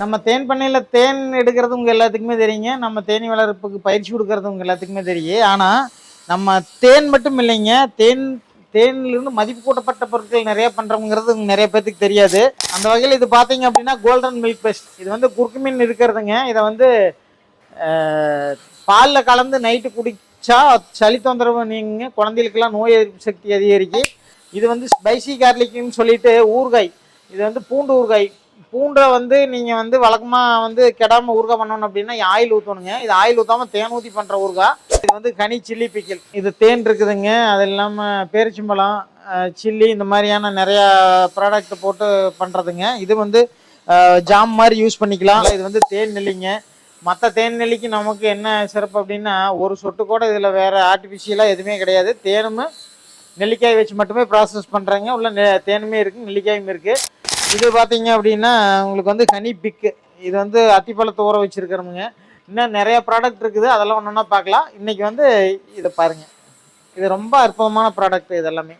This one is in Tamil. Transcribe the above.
நம்ம தேன் பண்ணையில் தேன் எடுக்கிறது உங்கள் எல்லாத்துக்குமே தெரியுங்க. நம்ம தேனி வளர்ப்புக்கு பயிற்சி கொடுக்கறது உங்கள் எல்லாத்துக்குமே தெரியும் ஆனால் நம்ம தேன் மட்டும் இல்லைங்க. தேன் தேனிலிருந்து மதிப்பு கூட்டப்பட்ட பொருட்கள் நிறைய பண்ணுறோங்கிறது நிறைய பேர்த்துக்கு தெரியாது. அந்த வகையில் இது பார்த்தீங்க அப்படின்னா கோல்டன் மில்க் பெஸ்ட் இது வந்து குறுக்கு மீன் இருக்கிறதுங்க. இதை வந்து பாலில் கலந்து நைட்டு குடித்தா சளி தொந்தரவு நீங்க குழந்தைகளுக்கெல்லாம் நோய் எதிர்ப்பு சக்தி அதிகரிக்கு. இது வந்து ஸ்பைசி கார்லிக்னு சொல்லிட்டு ஊறுகாய். இது வந்து பூண்டு ஊறுகாய். பூண்டை வந்து நீங்கள் வந்து வழக்கமாக வந்து கெடாமல் ஊறுகாய் பண்ணணும் அப்படின்னா ஆயில் ஊற்றணுங்க இது ஆயில் ஊற்றாமல் தேன் ஊற்றி பண்ணுற ஊறுகாய். இது வந்து கனி சில்லி பிக்கல். இது தேன் இருக்குதுங்க. அது இல்லாமல் பேரிச்சம்பழம் சில்லி இந்த மாதிரியான நிறையா ப்ராடக்ட் போட்டு பண்ணுறதுங்க இது வந்து ஜாம் மாதிரி யூஸ் பண்ணிக்கலாம். இது வந்து தேன் நெல்லிங்க. மற்ற தேன் நெல்லிக்கு நமக்கு என்ன சிறப்பு அப்படின்னா ஒரு சொட்டு கூட இதில் வேறு ஆர்டிஃபிஷியலாக எதுவுமே கிடையாது. தேனும் நெல்லிக்காய் வச்சு மட்டுமே ப்ராசஸ் பண்ணுறாங்க உள்ள நெ- தேனுமே இருக்குது நெல்லிக்காயும் இருக்குது இது பார்த்தீங்க அப்படின்னா உங்களுக்கு வந்து ஹனி பிக்கு இது வந்து அத்திப்பழத்தை ஊற வச்சுருக்கிறோமுங்க இன்னும் நிறைய ப்ராடக்ட் இருக்குது. அதெல்லாம் ஒன்று ஒன்றா பார்க்கலாம். இன்றைக்கி வந்து இதை பாருங்கள் இது ரொம்ப அற்புதமான ப்ராடக்ட் இதெல்லாமே